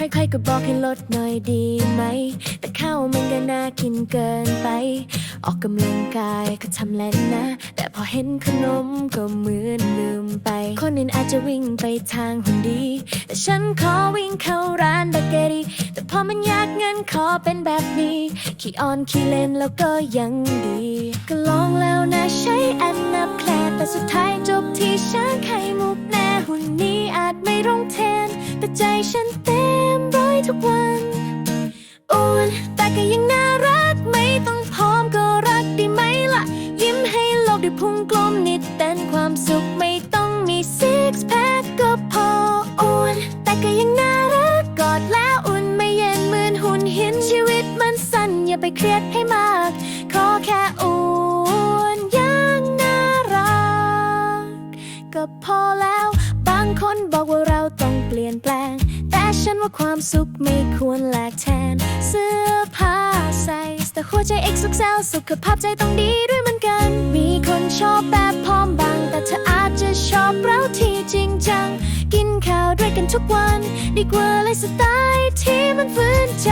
ใครๆก็บอกให้ลดหน่อยดีไหม แต่ข้าวมันก็น่ากินเกินไป ออกกำลังกายก็ทำแล้วนะ แต่พอเห็นขนมก็เหมือนลืมไป คนอื่นอาจจะวิ่งไปทางหุ่นดี แต่ฉันขอวิ่งเข้าร้านเบเกอรี่ แต่พอมันยากเงินขอเป็นแบบนี้ ขี้อ่อนขี้เล่นแล้วก็ยังดี ก็ลองแล้วนะใช้แอนนับแคลแต่สุดท้ายจบที่ฉันไข่มุกแน่หุ่นนี้อาจไม่รงเทนแต่ใจฉันเต็มร้ ทุกวันอ้วนแต่ก็ยังน่ารักไม่ต้องพร้อมก็รักดีไหมล่ะ ยิ้มให้โลกด้วยพุงกลมนิดเต้นความสุขไม่ต้องมีซิกแพคก็พออ้วนแต่ก็ยังน่ารักกอดแล้วอุ่นไม่เย็นเหมือนหุ่นหินชีวิตมันสั้นอย่าไปเครียดให้มาก ขอแค่อ้วนยังน่ารักก็พอแล้ว บางคนบอกว่า ฉันว่าความสุขไม่ควรแลกแทน เสื้อผ้าใส่แต่หัวใจเอกสุขแซวสุขภาพใจต้องดีด้วยเหมือนกัน มีคนชอบแบบพร้อมบาง แต่เธออาจจะชอบเราที่จริงจัง กินข้าวด้วยกันทุกวัน ดีกว่าเลยสไตล์ที่มันฝืนใจ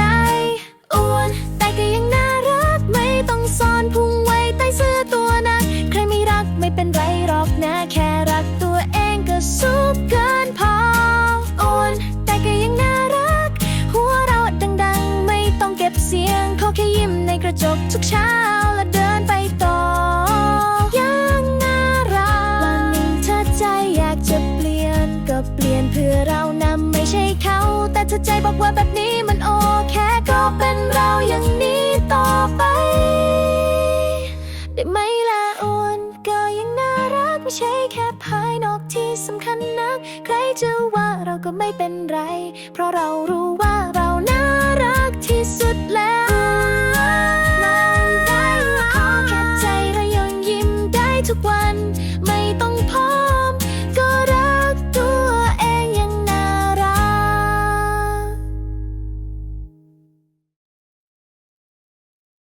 กระจกทุกเช้าแล้วเดินไปต่อ ยังน่ารักวันหนึ่งเธอใจอยากจะเปลี่ยน ก็เปลี่ยนเพื่อเรานะไม่ใช่เขา แต่ถ้าใจบอกว่าแบบนี้มันโอเค ก็เป็นเราอย่างนี้ต่อไป ได้ไหมล่ะอ้วนก็ยังน่ารักไม่ใช่แค่ภายนอกที่สำคัญนัก ใครจะว่าเราก็ไม่เป็นไร เพราะเรารู้ว่า